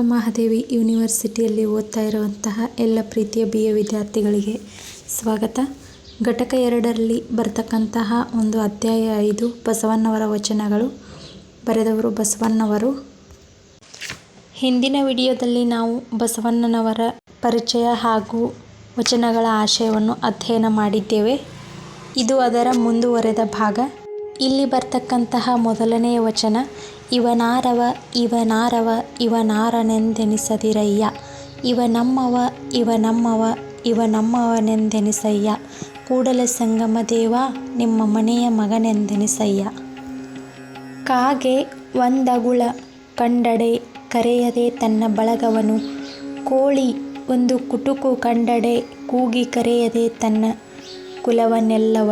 ಮಹಾದೇವಿ ಯೂನಿವರ್ಸಿಟಿಯಲ್ಲಿ ಓದ್ತಾ ಇರುವಂತಹ ಎಲ್ಲ ಪ್ರೀತಿಯ ಬಿ ಎ ವಿದ್ಯಾರ್ಥಿಗಳಿಗೆ ಸ್ವಾಗತ. ಘಟಕ ಎರಡರಲ್ಲಿ ಬರ್ತಕ್ಕಂತಹ ಒಂದು ಅಧ್ಯಾಯ ಐದು ಬಸವಣ್ಣವರ ವಚನಗಳು. ಬರೆದವರು ಬಸವಣ್ಣವರು. ಹಿಂದಿನ ವಿಡಿಯೋದಲ್ಲಿ ನಾವು ಬಸವಣ್ಣನವರ ಪರಿಚಯ ಹಾಗೂ ವಚನಗಳ ಆಶಯವನ್ನು ಅಧ್ಯಯನ ಮಾಡಿದ್ದೇವೆ. ಇದು ಅದರ ಮುಂದುವರೆದ ಭಾಗ. ಇಲ್ಲಿ ಬರ್ತಕ್ಕಂತಹ ಮೊದಲನೆಯ ವಚನ, ಇವನಾರವ ಇವನಾರವ, ಇವನಾರನೆಂದೆನಿಸದಿರಯ್ಯ. ಇವ ನಮ್ಮವ ಇವ ನಮ್ಮವ ಇವ ನಮ್ಮವನೆಂದೆನಿಸಯ್ಯ ಕೂಡಲ ಸಂಗಮ ದೇವ, ನಿಮ್ಮ ಮನೆಯ ಮಗನೆಂದೆನಿಸಯ್ಯ. ಕಾಗೆ ಒಂದಗುಳ ಕಂಡಡೆ ಕರೆಯದೆ ತನ್ನ ಬಳಗವನು. ಕೋಳಿ ಒಂದು ಕುಟುಕು ಕಂಡಡೆ ಕೂಗಿ ಕರೆಯದೆ ತನ್ನ ಕುಲವನ್ನೆಲ್ಲವ.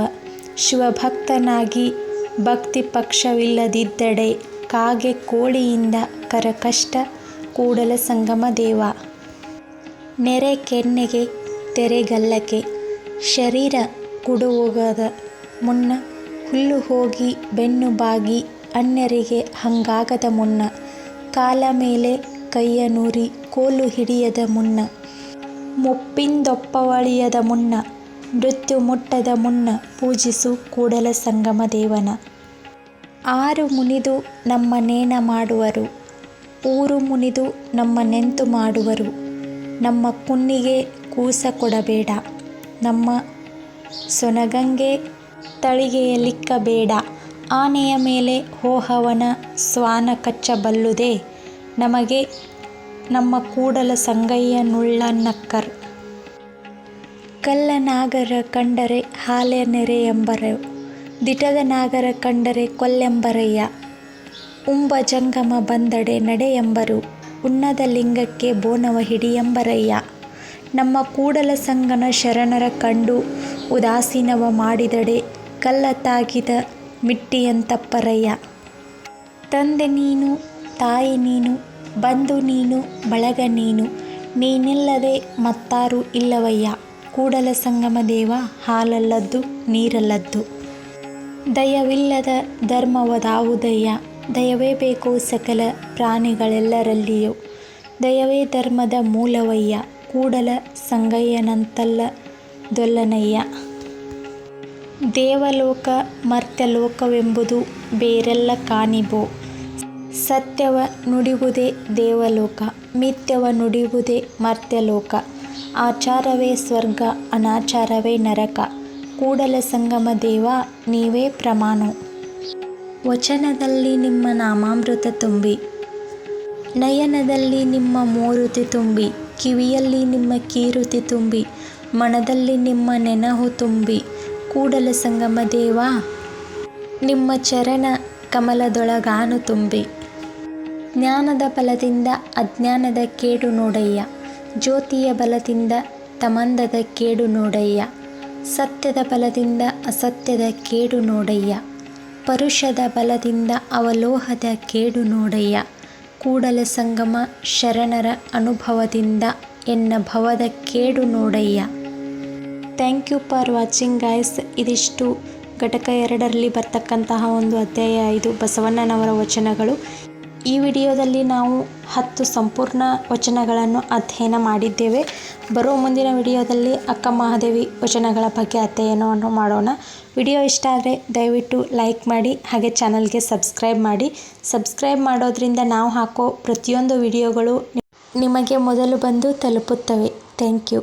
ಶಿವಭಕ್ತನಾಗಿ ಭಕ್ತಿ ಪಕ್ಷವಿಲ್ಲದಿದ್ದಡೆ ಕಾಗೆ ಕೋಳಿಯಿಂದ ಕರಕಷ್ಟ ಕೂಡಲ ಸಂಗಮ ದೇವ. ನೆರೆ ಕೆನ್ನೆಗೆ ತೆರೆಗಲ್ಲಕ್ಕೆ ಶರೀರ ಕುಡುವುಗದ ಮುನ್ನ ಹುಲ್ಲು ಹೋಗಿ ಬೆನ್ನು ಬಾಗಿ ಅನ್ಯರಿಗೆ ಹಂಗಾಗದ ಮುನ್ನ ಕಾಲ ಮೇಲೆ ಕೈಯ ನೂರಿ ಕೋಲು ಹಿಡಿಯದ ಮುನ್ನ ಮುಪ್ಪಿಂದೊಪ್ಪವಳಿಯದ ಮುನ್ನ ಮೃತ್ಯು ಮುಟ್ಟದ ಮುನ್ನ ಪೂಜಿಸು ಕೂಡಲ ಸಂಗಮ ದೇವನ. ಆರು ಮುನಿದು ನಮ್ಮ ನೇನ ಮಾಡುವರು. ಊರು ಮುನಿದು ನಮ್ಮ ನೆಂತು ಮಾಡುವರು. ನಮ್ಮ ಕುನ್ನಿಗೆ ಕೂಸ ಕೊಡಬೇಡ. ನಮ್ಮ ಸೊನಗಂಗೆ ತಳಿಗೆಯಲಿಕ್ಕಬೇಡ ಆನೆಯ ಮೇಲೆ ಹೋಹವನ ಸ್ವಾನ ಕಚ್ಚಬಲ್ಲುದೇ ನಮಗೆ ನಮ್ಮ ಕೂಡಲ ಸಂಗಯ್ಯನುಳ್ಳನಕ್ಕರ್ ಕಲ್ಲ ನಾಗರ ಕಂಡರೆ ಹಾಲೆ ಎಂಬರೆ ಎಂಬರು ದಿಟದ ನಾಗರ ಕಂಡರೆ ಕೊಲ್ಲೆಂಬರಯ್ಯ. ಉಂಬ ಜಂಗಮ ಬಂದಡೆ ನಡೆ ಎಂಬರು ಉನ್ನದ ಲಿಂಗಕ್ಕೆ ಬೋನವ ಹಿಡಿಯೆಂಬರಯ್ಯ ನಮ್ಮ ಕೂಡಲ ಸಂಗನ ಶರಣರ ಕಂಡು ಉದಾಸೀನವ ಮಾಡಿದಡೆ ಕಲ್ಲ ತಾಗಿದ ಮಿಟ್ಟಿಯಂತಪ್ಪರಯ್ಯ. ತಂದೆ ನೀನು, ತಾಯಿ ನೀನು, ಬಂಧು ನೀನು, ಬಳಗ ನೀನು, ನೀನಿಲ್ಲದೆ ಮತ್ತಾರು ಇಲ್ಲವಯ್ಯ. ಕೂಡಲ ಸಂಗಮ ದೇವ, ಹಾಲಲ್ಲದ್ದು, ನೀರಲ್ಲದ್ದು. ದಯವಿಲ್ಲದ ಧರ್ಮವದಾವುದಯ್ಯ, ದಯವೇ ಬೇಕು ಸಕಲ ಪ್ರಾಣಿಗಳೆಲ್ಲರಲ್ಲಿಯೂ. ದಯವೇ ಧರ್ಮದ ಮೂಲವಯ್ಯ, ಕೂಡಲ ಸಂಗಯ್ಯನಂತಲ್ಲ ದೊಲ್ಲನಯ್ಯ. ದೇವಲೋಕ, ಮರ್ತ್ಯಲೋಕವೆಂಬುದು ಬೇರೆಲ್ಲ ಕಾಣಿಬೋ. ಸತ್ಯವ ನುಡಿಯುವುದೇ ದೇವಲೋಕ, ಮಿಥ್ಯವ ನುಡಿಯುವುದೇ ಮರ್ತ್ಯಲೋಕ. ಆಚಾರವೇ ಸ್ವರ್ಗ, ಅನಾಚಾರವೇ ನರಕ. ಕೂಡಲ ಸಂಗಮ ದೇವ, ನೀವೇ ಪ್ರಮಾಣ. ವಚನದಲ್ಲಿ ನಿಮ್ಮ ನಾಮಾಮೃತ ತುಂಬಿ. ನಯನದಲ್ಲಿ ನಿಮ್ಮ ಮೂರುತಿ ತುಂಬಿ. ಕಿವಿಯಲ್ಲಿ ನಿಮ್ಮ ಕೀರುತಿ ತುಂಬಿ. ಮನದಲ್ಲಿ ನಿಮ್ಮ ನೆನಹು ತುಂಬಿ. ಕೂಡಲ ಸಂಗಮ ದೇವ, ನಿಮ್ಮ ಚರಣ ಕಮಲದೊಳಗಾನು ತುಂಬಿ. ಜ್ಞಾನದ ಫಲದಿಂದ ಅಜ್ಞಾನದ ಕೇಡು ನೋಡಯ್ಯ. ಜ್ಯೋತಿಯ ಬಲದಿಂದ ತಮಂದದ ಕೇಡು ನೋಡಯ್ಯ. ಸತ್ಯದ ಬಲದಿಂದ ಅಸತ್ಯದ ಕೇಡು ನೋಡಯ್ಯ. ಪರುಷದ ಬಲದಿಂದ ಅವಲೋಹದ ಕೇಡು ನೋಡಯ್ಯ. ಕೂಡಲ ಸಂಗಮ ಶರಣರ ಅನುಭವದಿಂದ ಎನ್ನ ಭವದ ಕೇಡು ನೋಡಯ್ಯ. Thank you for watching guys. ಇದಿಷ್ಟು ಘಟಕ ಎರಡರಲ್ಲಿ ಬರ್ತಕ್ಕಂತಹ ಒಂದು ಅಧ್ಯಾಯ ಇದು ಬಸವಣ್ಣನವರ ವಚನಗಳು. ಈ ವಿಡಿಯೋದಲ್ಲಿ ನಾವು ಹತ್ತು ಸಂಪೂರ್ಣ ವಚನಗಳನ್ನು ಅಧ್ಯಯನ ಮಾಡಿದ್ದೇವೆ. ಬರೋ ಮುಂದಿನ ವಿಡಿಯೋದಲ್ಲಿ ಅಕ್ಕ ಮಹಾದೇವಿ ವಚನಗಳ ಬಗ್ಗೆ ಅಧ್ಯಯನವನ್ನು ಮಾಡೋಣ. ವಿಡಿಯೋ ಇಷ್ಟ ಆದರೆ ದಯವಿಟ್ಟು ಲೈಕ್ ಮಾಡಿ, ಹಾಗೆ ಚಾನಲ್ಗೆ ಸಬ್ಸ್ಕ್ರೈಬ್ ಮಾಡಿ. ಸಬ್ಸ್ಕ್ರೈಬ್ ಮಾಡೋದ್ರಿಂದ ನಾವು ಹಾಕೋ ಪ್ರತಿಯೊಂದು ವಿಡಿಯೋಗಳು ನಿಮಗೆ ಮೊದಲು ಬಂದು ತಲುಪುತ್ತವೆ. Thank you.